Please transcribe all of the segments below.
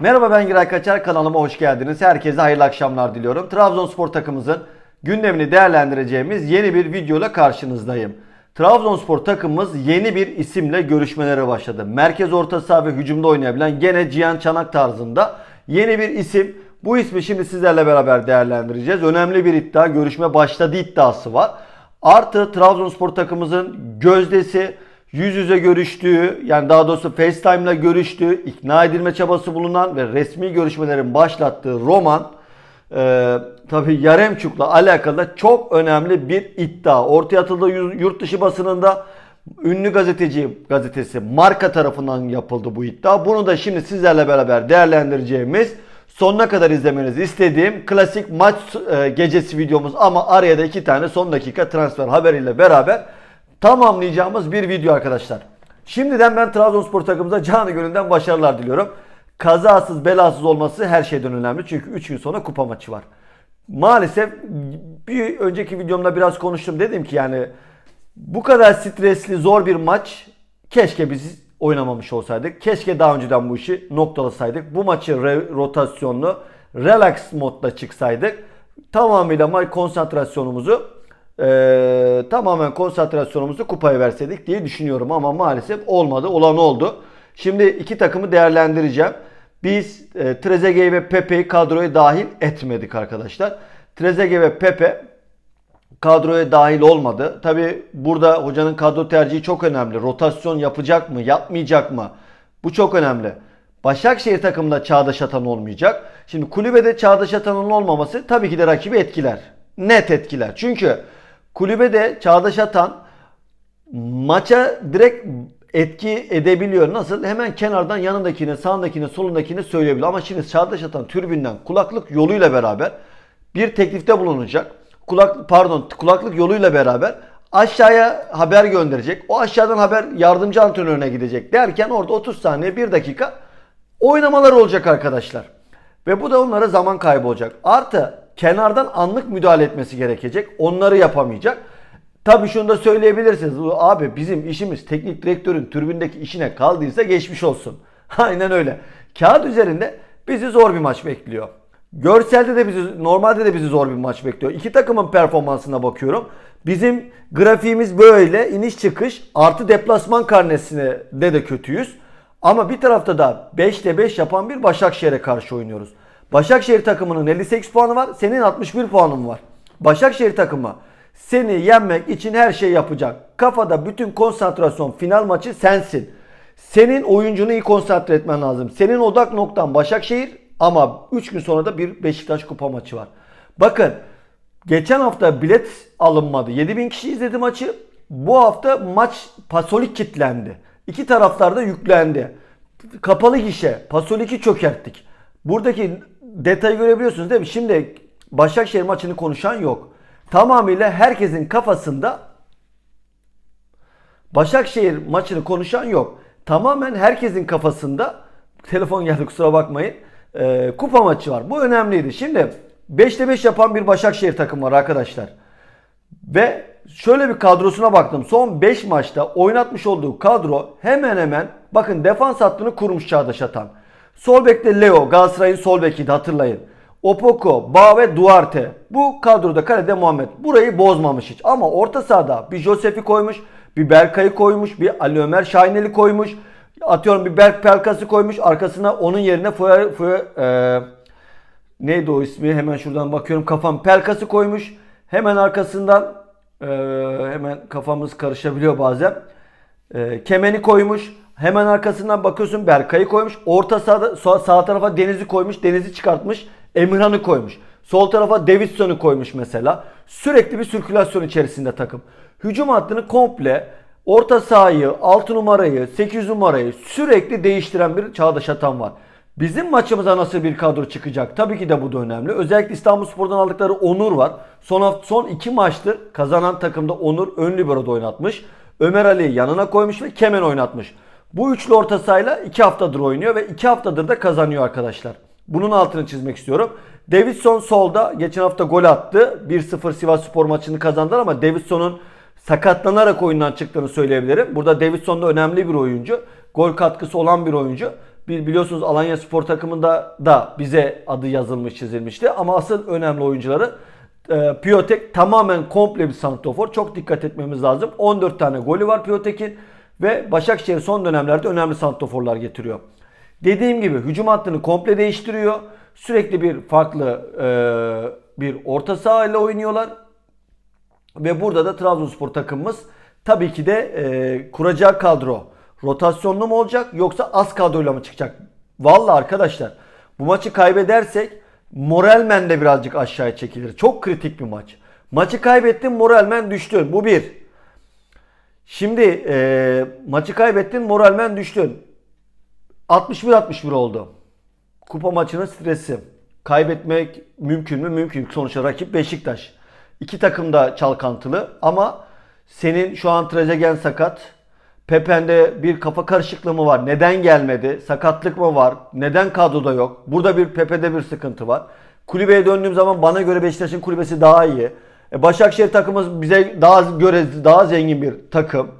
Merhaba ben Giray Kaçar kanalıma hoş geldiniz. Herkese hayırlı akşamlar diliyorum. Trabzonspor takımımızın gündemini değerlendireceğimiz yeni bir videoyla karşınızdayım. Trabzonspor takımımız yeni bir isimle görüşmelere başladı. Merkez orta saha ve hücumda oynayabilen gene Cihan Çanak tarzında yeni bir isim. Bu ismi şimdi sizlerle beraber değerlendireceğiz. Önemli bir iddia, görüşme başladı iddiası var. Artı Trabzonspor takımımızın gözdesi, yüz yüze görüştüğü yani daha doğrusu FaceTime ile görüştüğü, ikna edilme çabası bulunan ve resmi görüşmelerin başlattığı roman e, tabi Yaremçuk'la alakalı çok önemli bir iddia. Ortaya atıldığı yurt dışı basınında ünlü gazeteci gazetesi Marka tarafından yapıldı bu iddia. Bunu da şimdi sizlerle beraber değerlendireceğimiz sonuna kadar izlemenizi istediğim klasik maç e, gecesi videomuz ama araya da iki tane son dakika transfer haberiyle beraber tamamlayacağımız bir video arkadaşlar. Şimdiden ben Trabzonspor takımımıza canı gönülden başarılar diliyorum. Kazasız belasız olması her şeyden önemli. Çünkü 3 gün sonra kupa maçı var. Maalesef bir önceki videomda biraz konuştum. Dedim ki yani bu kadar stresli zor bir maç keşke biz oynamamış olsaydık. Keşke daha önceden bu işi noktalasaydık. Bu maçı re- rotasyonlu relax modda çıksaydık. Tamamıyla konsantrasyonumuzu tamamen konsantrasyonumuzu kupaya verseydik diye düşünüyorum ama maalesef olmadı. Olan oldu. Şimdi iki takımı değerlendireceğim. Biz e, Trezeguet ve Pepe'yi kadroya dahil etmedik arkadaşlar. Trezeguet ve Pepe kadroya dahil olmadı. Tabi burada hocanın kadro tercihi çok önemli. Rotasyon yapacak mı, yapmayacak mı? Bu çok önemli. Başakşehir takımında Çağdaş Atan olmayacak. Şimdi kulübede Çağdaş Atan'ın olmaması tabii ki de rakibi etkiler. Net etkiler. Çünkü kulübede Çağdaş Atan maça direkt etki edebiliyor. Nasıl? Hemen kenardan yanındakine, sağındakine, solundakine söyleyebiliyor. Ama şimdi Çağdaş Atan türbünden kulaklık yoluyla beraber bir teklifte bulunacak. Kulak pardon, kulaklık yoluyla beraber aşağıya haber gönderecek. O aşağıdan haber yardımcı antrenörüne gidecek derken orada 30 saniye 1 dakika oynamalar olacak arkadaşlar. Ve bu da onlara zaman kaybı olacak. Artı kenardan anlık müdahale etmesi gerekecek. Onları yapamayacak. Tabii şunu da söyleyebilirsiniz. Abi bizim işimiz teknik direktörün türbündeki işine kaldıysa geçmiş olsun. Aynen öyle. Kağıt üzerinde bizi zor bir maç bekliyor. Görselde de bizi normalde de bizi zor bir maç bekliyor. İki takımın performansına bakıyorum. Bizim grafiğimiz böyle iniş çıkış artı deplasman karnesine de de kötüyüz. Ama bir tarafta da 5'te 5 yapan bir Başakşehir'e karşı oynuyoruz. Başakşehir takımının 58 puanı var. Senin 61 puanın var. Başakşehir takımı seni yenmek için her şey yapacak. Kafada bütün konsantrasyon final maçı sensin. Senin oyuncunu iyi konsantre etmen lazım. Senin odak noktan Başakşehir ama 3 gün sonra da bir Beşiktaş kupa maçı var. Bakın geçen hafta bilet alınmadı. 7000 kişi izledi maçı. Bu hafta maç Pasolik kitlendi. İki taraftar da yüklendi. Kapalı gişe Pasolik'i çökerttik. Buradaki detayı görebiliyorsunuz değil mi? Şimdi Başakşehir maçını konuşan yok. Tamamıyla herkesin kafasında Başakşehir maçını konuşan yok. Tamamen herkesin kafasında telefon geldi kusura bakmayın. e, kupa maçı var. Bu önemliydi. Şimdi 5'te 5 yapan bir Başakşehir takım var arkadaşlar. Ve şöyle bir kadrosuna baktım. Son 5 maçta oynatmış olduğu kadro hemen hemen bakın defans hattını kurmuş Çağdaş Atan. Sol bekte Leo, Galatasaray'ın sol bekiydi hatırlayın. Opoko, Bağ ve Duarte. Bu kadroda kalede Muhammed. Burayı bozmamış hiç. Ama orta sahada bir Josef'i koymuş, bir Berkay'ı koymuş, bir Ali Ömer Şahinel'i koymuş. Atıyorum bir Berk Pelkas'ı koymuş. Arkasına onun yerine Fuer, Fuer, e, neydi o ismi? Hemen şuradan bakıyorum. Kafam Pelkas'ı koymuş. Hemen arkasından e, hemen kafamız karışabiliyor bazen. E, Kemen'i koymuş. Hemen arkasından bakıyorsun Berkay'ı koymuş. Orta sağda, sağ, sağ tarafa Deniz'i koymuş. Deniz'i çıkartmış. Emirhan'ı koymuş. Sol tarafa Davidson'u koymuş mesela. Sürekli bir sirkülasyon içerisinde takım. Hücum hattını komple orta sahayı, 6 numarayı, 8 numarayı sürekli değiştiren bir Çağdaş Atan var. Bizim maçımıza nasıl bir kadro çıkacak? Tabii ki de bu da önemli. Özellikle İstanbulspor'dan aldıkları Onur var. Son hafta, son iki maçtır kazanan takımda Onur ön libero'da oynatmış. Ömer Ali yanına koymuş ve Kemen oynatmış. Bu üçlü orta sahayla 2 haftadır oynuyor ve 2 haftadır da kazanıyor arkadaşlar. Bunun altını çizmek istiyorum. Davidson solda geçen hafta gol attı. 1-0 Sivas Spor maçını kazandılar ama Davidson'un sakatlanarak oyundan çıktığını söyleyebilirim. Burada Davidson da önemli bir oyuncu. Gol katkısı olan bir oyuncu. Biliyorsunuz Alanya Spor takımında da bize adı yazılmış çizilmişti. Ama asıl önemli oyuncuları e, Piyotek tamamen komple bir santrofor. Çok dikkat etmemiz lazım. 14 tane golü var Piyotek'in ve Başakşehir son dönemlerde önemli santroforlar getiriyor. Dediğim gibi hücum hattını komple değiştiriyor. Sürekli bir farklı e, bir orta saha ile oynuyorlar. Ve burada da Trabzonspor takımımız tabii ki de e, kuracağı kadro rotasyonlu mu olacak yoksa az kadroyla mı çıkacak? Vallahi arkadaşlar bu maçı kaybedersek moralmen de birazcık aşağıya çekilir. Çok kritik bir maç. Maçı kaybettin moralmen düştün. Bu bir. Şimdi e, maçı kaybettin moralmen düştün. 61-61 oldu. Kupa maçının stresi. Kaybetmek mümkün mü? Mümkün. Sonuçta rakip Beşiktaş. İki takım da çalkantılı ama senin şu an Trezegen sakat. Pepe'nde bir kafa karışıklığı mı var? Neden gelmedi? Sakatlık mı var? Neden kadroda yok? Burada bir Pepe'de bir sıkıntı var. Kulübeye döndüğüm zaman bana göre Beşiktaş'ın kulübesi daha iyi. E, Başakşehir takımımız bize daha göre daha zengin bir takım.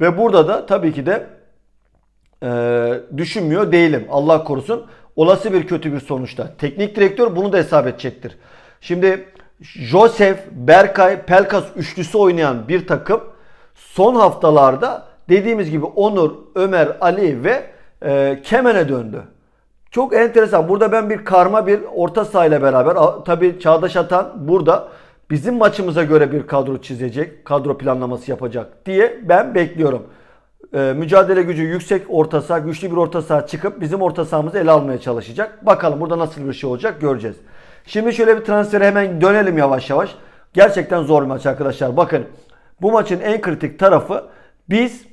Ve burada da tabii ki de e, düşünmüyor değilim. Allah korusun. Olası bir kötü bir sonuçta. Teknik direktör bunu da hesap edecektir. Şimdi Josef, Berkay, Pelkas üçlüsü oynayan bir takım son haftalarda dediğimiz gibi Onur, Ömer, Ali ve e, Kemen'e döndü. Çok enteresan. Burada ben bir karma bir orta sahayla beraber tabi Çağdaş Atan burada bizim maçımıza göre bir kadro çizecek, kadro planlaması yapacak diye ben bekliyorum. Ee, mücadele gücü yüksek orta saha, güçlü bir orta saha çıkıp bizim orta sahamızı ele almaya çalışacak. Bakalım burada nasıl bir şey olacak göreceğiz. Şimdi şöyle bir transfere hemen dönelim yavaş yavaş. Gerçekten zor maç arkadaşlar. Bakın bu maçın en kritik tarafı biz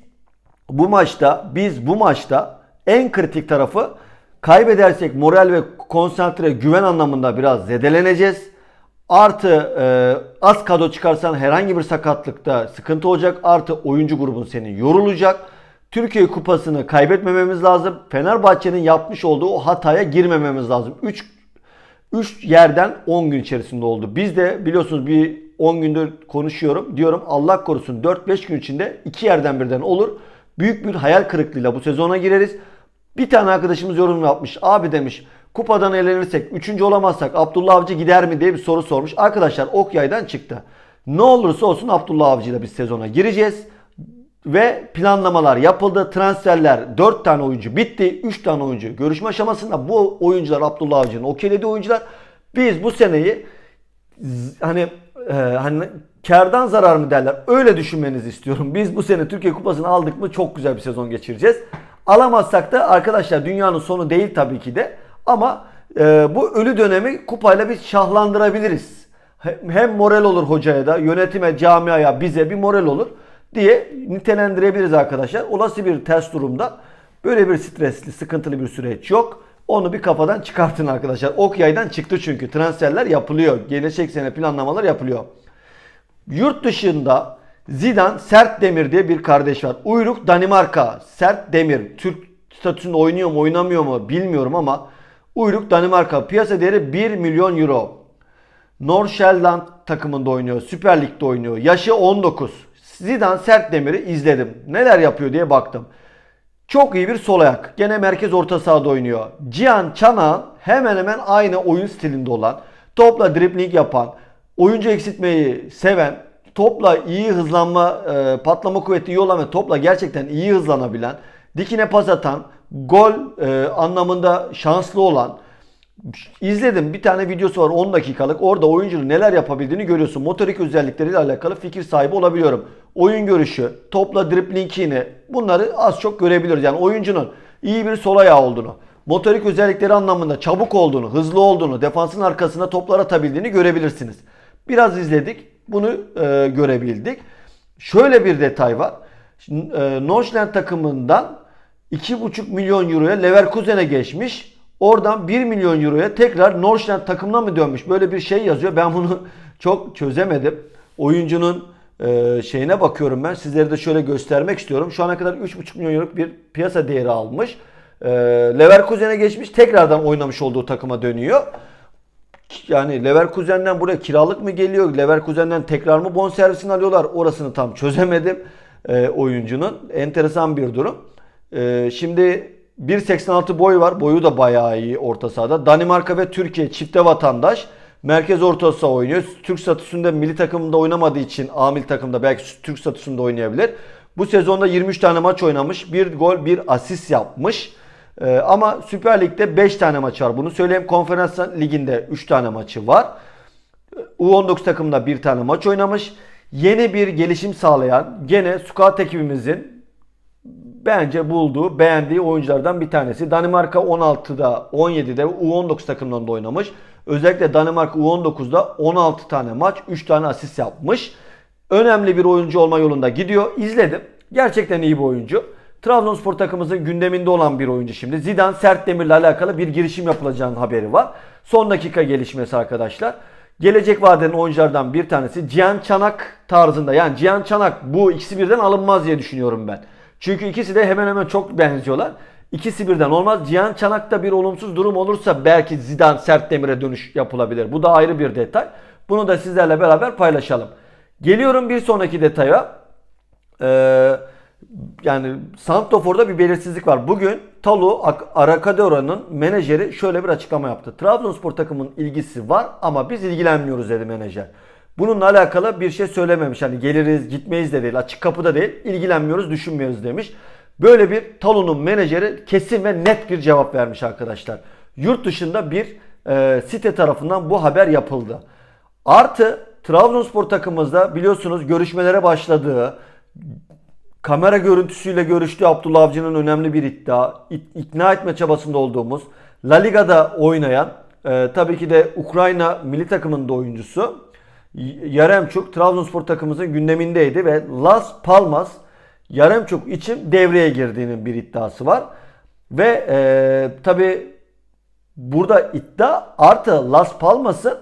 bu maçta biz bu maçta en kritik tarafı kaybedersek moral ve konsantre güven anlamında biraz zedeleneceğiz. Artı e, az kadro çıkarsan herhangi bir sakatlıkta sıkıntı olacak. Artı oyuncu grubun senin yorulacak. Türkiye kupasını kaybetmememiz lazım. Fenerbahçe'nin yapmış olduğu o hataya girmememiz lazım. 3 3 yerden 10 gün içerisinde oldu. Biz de biliyorsunuz bir 10 gündür konuşuyorum. Diyorum Allah korusun 4-5 gün içinde 2 yerden birden olur. Büyük bir hayal kırıklığıyla bu sezona gireriz. Bir tane arkadaşımız yorum yapmış. Abi demiş kupadan elenirsek, 3. olamazsak Abdullah Avcı gider mi diye bir soru sormuş. Arkadaşlar ok yaydan çıktı. Ne olursa olsun Abdullah Avcı ile biz sezona gireceğiz. Ve planlamalar yapıldı. Transferler 4 tane oyuncu bitti. 3 tane oyuncu görüşme aşamasında. Bu oyuncular Abdullah Avcı'nın okeylediği oyuncular. Biz bu seneyi hani e, hani kardan zarar mı derler. Öyle düşünmenizi istiyorum. Biz bu sene Türkiye Kupası'nı aldık mı çok güzel bir sezon geçireceğiz. Alamazsak da arkadaşlar dünyanın sonu değil tabii ki de. Ama e, bu ölü dönemi kupayla biz şahlandırabiliriz. Hem moral olur hocaya da, yönetime, camiaya, bize bir moral olur diye nitelendirebiliriz arkadaşlar. Olası bir ters durumda böyle bir stresli, sıkıntılı bir süreç yok. Onu bir kafadan çıkartın arkadaşlar. Ok yaydan çıktı çünkü. Transferler yapılıyor. Gelecek sene planlamalar yapılıyor. Yurt dışında Zidane Sert Demir diye bir kardeş var. Uyruk Danimarka. Sert Demir. Türk statüsünde oynuyor mu oynamıyor mu bilmiyorum ama Uyruk Danimarka. Piyasa değeri 1 milyon euro. Nordsjælland takımında oynuyor. Süper Lig'de oynuyor. Yaşı 19. Zidane Sert Demir'i izledim. Neler yapıyor diye baktım. Çok iyi bir sol ayak. Gene merkez orta sahada oynuyor. Cihan Çanan hemen hemen aynı oyun stilinde olan, topla dribling yapan, oyuncu eksiltmeyi seven, topla iyi hızlanma, e, patlama kuvveti iyi olan ve topla gerçekten iyi hızlanabilen, dikine pas atan, gol e, anlamında şanslı olan, izledim bir tane videosu var 10 dakikalık. Orada oyuncunun neler yapabildiğini görüyorsun. Motorik özellikleriyle alakalı fikir sahibi olabiliyorum. Oyun görüşü, topla driplingini bunları az çok görebiliyoruz. Yani oyuncunun iyi bir sol ayağı olduğunu, motorik özellikleri anlamında çabuk olduğunu, hızlı olduğunu, defansın arkasında toplar atabildiğini görebilirsiniz. Biraz izledik. Bunu e, görebildik. Şöyle bir detay var. E, Northland takımından 2,5 milyon euroya Leverkusen'e geçmiş. Oradan 1 milyon euroya tekrar Northland takımına mı dönmüş? Böyle bir şey yazıyor. Ben bunu çok çözemedim. Oyuncunun e, şeyine bakıyorum ben. Sizlere de şöyle göstermek istiyorum. Şu ana kadar 3,5 milyon euroluk bir piyasa değeri almış. E, Leverkusen'e geçmiş. Tekrardan oynamış olduğu takıma dönüyor. Yani Leverkusen'den buraya kiralık mı geliyor? Leverkusen'den tekrar mı bonservisini alıyorlar? Orasını tam çözemedim e, oyuncunun. Enteresan bir durum. E, şimdi 1.86 boyu var. Boyu da bayağı iyi orta sahada. Danimarka ve Türkiye çifte vatandaş. Merkez orta saha oynuyor. Türk statüsünde milli takımında oynamadığı için A milli takımda belki Türk statüsünde oynayabilir. Bu sezonda 23 tane maç oynamış. 1 gol 1 asist yapmış. Ee, ama Süper Lig'de 5 tane maç var. Bunu söyleyeyim. Konferans Ligi'nde 3 tane maçı var. U19 takımında bir tane maç oynamış. Yeni bir gelişim sağlayan gene scout ekibimizin bence bulduğu, beğendiği oyunculardan bir tanesi. Danimarka 16'da, 17'de U19 takımlarında oynamış. Özellikle Danimarka U19'da 16 tane maç, 3 tane asist yapmış. Önemli bir oyuncu olma yolunda gidiyor. İzledim. Gerçekten iyi bir oyuncu. Trabzonspor takımımızın gündeminde olan bir oyuncu şimdi. Zidane Sertdemir'le alakalı bir girişim yapılacağının haberi var. Son dakika gelişmesi arkadaşlar. Gelecek vadeden oyunculardan bir tanesi Cihan Çanak tarzında. Yani Cihan Çanak bu ikisi birden alınmaz diye düşünüyorum ben. Çünkü ikisi de hemen hemen çok benziyorlar. İkisi birden olmaz. Cihan Çanak'ta bir olumsuz durum olursa belki Zidane Sertdemir'e dönüş yapılabilir. Bu da ayrı bir detay. Bunu da sizlerle beraber paylaşalım. Geliyorum bir sonraki detaya. Ee, yani Santofor'da bir belirsizlik var. Bugün Talu Arakadeora'nın menajeri şöyle bir açıklama yaptı. Trabzonspor takımının ilgisi var ama biz ilgilenmiyoruz dedi menajer. Bununla alakalı bir şey söylememiş. Hani geliriz, gitmeyiz de değil, açık kapıda değil, ilgilenmiyoruz, düşünmüyoruz demiş. Böyle bir Talu'nun menajeri kesin ve net bir cevap vermiş arkadaşlar. Yurt dışında bir e, site tarafından bu haber yapıldı. Artı Trabzonspor takımımızda biliyorsunuz görüşmelere başladığı, kamera görüntüsüyle görüştüğü Abdullah Avcı'nın önemli bir iddia, ikna etme çabasında olduğumuz, La Liga'da oynayan, e, tabii ki de Ukrayna milli takımında oyuncusu Yaremçuk Trabzonspor takımımızın gündemindeydi ve Las Palmas Yaremçuk için devreye girdiğinin bir iddiası var. Ve e, tabi burada iddia artı Las Palmas'ın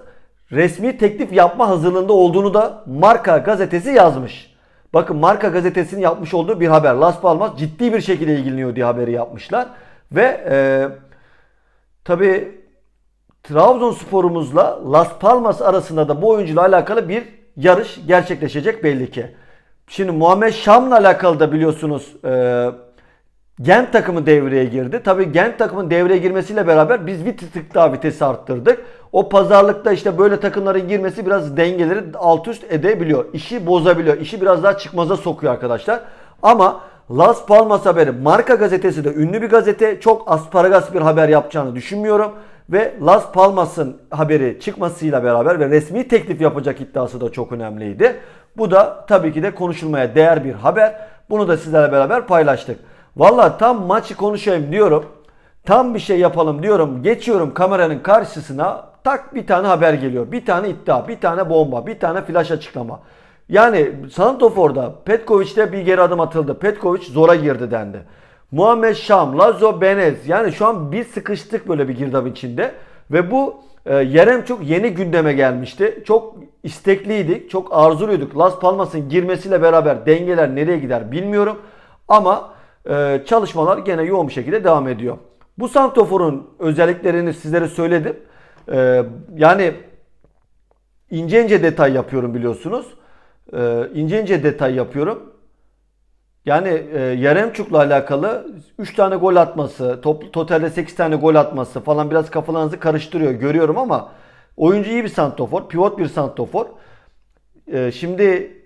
resmi teklif yapma hazırlığında olduğunu da Marka gazetesi yazmış. Bakın Marka gazetesinin yapmış olduğu bir haber. Las Palmas ciddi bir şekilde ilgileniyor diye haberi yapmışlar. Ve e, tabi Trabzonspor'umuzla Las Palmas arasında da bu oyuncuyla alakalı bir yarış gerçekleşecek belli ki. Şimdi Muhammed Şam'la alakalı da biliyorsunuz e, Gent takımı devreye girdi. Tabi Gent takımın devreye girmesiyle beraber biz bir tık daha vitesi arttırdık. O pazarlıkta işte böyle takımların girmesi biraz dengeleri alt üst edebiliyor. İşi bozabiliyor. İşi biraz daha çıkmaza sokuyor arkadaşlar. Ama Las Palmas haberi Marka gazetesi de ünlü bir gazete. Çok asparagas bir haber yapacağını düşünmüyorum. Ve Las Palmas'ın haberi çıkmasıyla beraber ve resmi teklif yapacak iddiası da çok önemliydi. Bu da tabii ki de konuşulmaya değer bir haber. Bunu da sizlerle beraber paylaştık. Valla tam maçı konuşayım diyorum. Tam bir şey yapalım diyorum. Geçiyorum kameranın karşısına. Tak bir tane haber geliyor. Bir tane iddia, bir tane bomba, bir tane flash açıklama. Yani Santofor'da Petkovic'te bir geri adım atıldı. Petkovic zora girdi dendi. Muhammed Şam, Lazo Benez yani şu an bir sıkıştık böyle bir girdap içinde. Ve bu e, Yerem çok yeni gündeme gelmişti. Çok istekliydik, çok arzuluyduk. Las Palmas'ın girmesiyle beraber dengeler nereye gider bilmiyorum. Ama e, çalışmalar gene yoğun bir şekilde devam ediyor. Bu Santofor'un özelliklerini sizlere söyledim. E, yani ince ince detay yapıyorum biliyorsunuz. E, ince ince detay yapıyorum. Yani e, alakalı 3 tane gol atması, toplu totalde 8 tane gol atması falan biraz kafalarınızı karıştırıyor görüyorum ama oyuncu iyi bir santofor, pivot bir santofor. Şimdi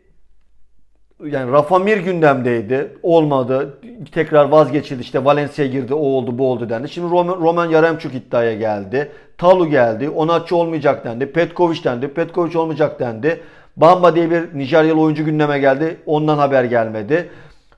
yani Rafa Mir gündemdeydi. Olmadı. Tekrar vazgeçildi. İşte Valencia girdi. O oldu bu oldu dendi. Şimdi Roman, Roman Yaremçuk iddiaya geldi. Talu geldi. Onatçı olmayacak dendi. Petkovic dendi. Petkovic olmayacak dendi. Bamba diye bir Nijeryalı oyuncu gündeme geldi. Ondan haber gelmedi.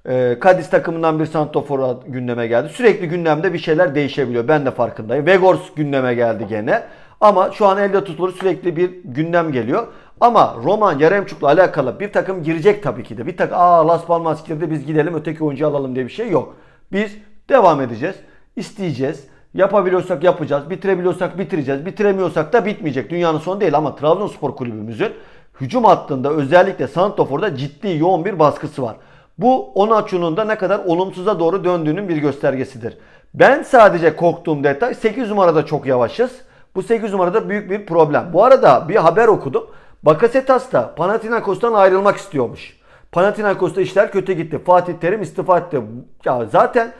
Ee, Cadiz takımından bir santofor gündeme geldi. Sürekli gündemde bir şeyler değişebiliyor. Ben de farkındayım. Vegors gündeme geldi gene. Ama şu an elde tutulur sürekli bir gündem geliyor. Ama Roman Yaremçuk'la alakalı bir takım girecek tabii ki de. Bir takım aa Las Palmas girdi biz gidelim öteki oyuncu alalım diye bir şey yok. Biz devam edeceğiz. isteyeceğiz. Yapabiliyorsak yapacağız. Bitirebiliyorsak bitireceğiz. Bitiremiyorsak da bitmeyecek. Dünyanın sonu değil ama Trabzonspor kulübümüzün hücum hattında özellikle Santofor'da ciddi yoğun bir baskısı var. Bu Onaçu'nun da ne kadar olumsuza doğru döndüğünün bir göstergesidir. Ben sadece korktuğum detay 8 numarada çok yavaşız. Bu 8 numarada büyük bir problem. Bu arada bir haber okudum. Bakasetas da Panathinaikos'tan ayrılmak istiyormuş. Panathinaikos'ta işler kötü gitti. Fatih Terim istifa etti. Ya zaten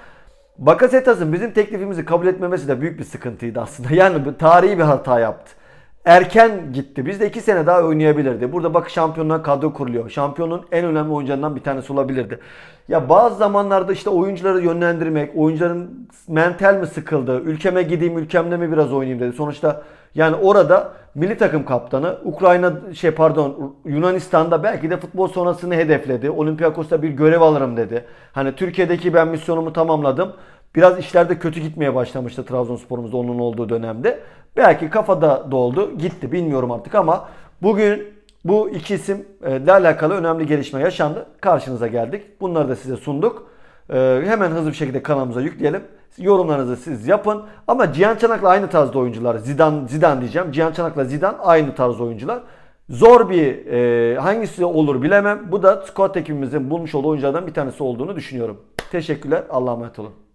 Bakasetas'ın bizim teklifimizi kabul etmemesi de büyük bir sıkıntıydı aslında. Yani tarihi bir hata yaptı. Erken gitti. Biz de iki sene daha oynayabilirdi. Burada bak şampiyonlar kadro kuruluyor. Şampiyonun en önemli oyuncularından bir tanesi olabilirdi. Ya bazı zamanlarda işte oyuncuları yönlendirmek, oyuncuların mental mi sıkıldı, ülkeme gideyim, ülkemde mi biraz oynayayım dedi. Sonuçta yani orada milli takım kaptanı Ukrayna şey pardon Yunanistan'da belki de futbol sonrasını hedefledi. Olympiakos'ta bir görev alırım dedi. Hani Türkiye'deki ben misyonumu tamamladım. Biraz işlerde kötü gitmeye başlamıştı Trabzonspor'umuzda onun olduğu dönemde. Belki kafada doldu, gitti bilmiyorum artık ama bugün bu iki isimle alakalı önemli gelişme yaşandı. Karşınıza geldik. Bunları da size sunduk. Ee, hemen hızlı bir şekilde kanalımıza yükleyelim. Yorumlarınızı siz yapın. Ama Cihan Çanak'la aynı tarzda oyuncular. Zidane, Zidane diyeceğim. Cihan Çanak'la Zidane aynı tarz oyuncular. Zor bir e, hangisi olur bilemem. Bu da squad ekibimizin bulmuş olduğu oyunculardan bir tanesi olduğunu düşünüyorum. Teşekkürler. Allah'a emanet olun.